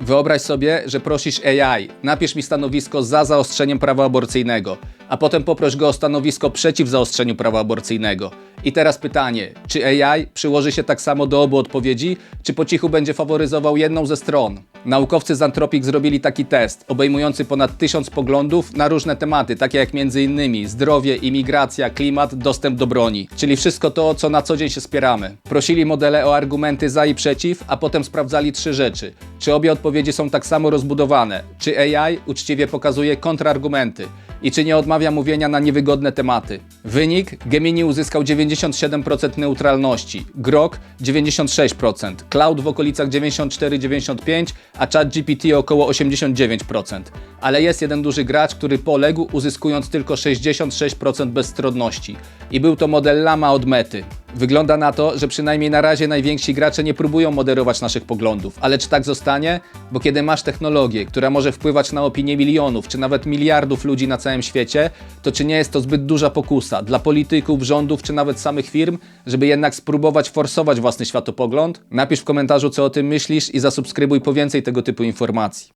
Wyobraź sobie, że prosisz AI, napisz mi stanowisko za zaostrzeniem prawa aborcyjnego, a potem poproś go o stanowisko przeciw zaostrzeniu prawa aborcyjnego. I teraz pytanie, czy AI przyłoży się tak samo do obu odpowiedzi, czy po cichu będzie faworyzował jedną ze stron? Naukowcy z Anthropic zrobili taki test, obejmujący ponad tysiąc poglądów na różne tematy, takie jak m.in. zdrowie, imigracja, klimat, dostęp do broni, czyli wszystko to, co na co dzień się spieramy. Prosili modele o argumenty za i przeciw, a potem sprawdzali trzy rzeczy. Czy obie odpowiedzi są tak samo rozbudowane? Czy AI uczciwie pokazuje kontrargumenty? I czy nie odmawia mówienia na niewygodne tematy? Wynik? Gemini uzyskał 97% neutralności, Grok 96%, Cloud w okolicach 94-95%, a ChatGPT około 89%. Ale jest jeden duży gracz, który poległ, uzyskując tylko 66% bezstronności. I był to model Lama od Mety. Wygląda na to, że przynajmniej na razie najwięksi gracze nie próbują moderować naszych poglądów. Ale czy tak zostanie? Bo kiedy masz technologię, która może wpływać na opinię milionów, czy nawet miliardów ludzi na całym świecie, to czy nie jest to zbyt duża pokusa dla polityków, rządów, czy nawet samych firm, żeby jednak spróbować forsować własny światopogląd? Napisz w komentarzu, co o tym myślisz i zasubskrybuj po więcej tego typu informacji.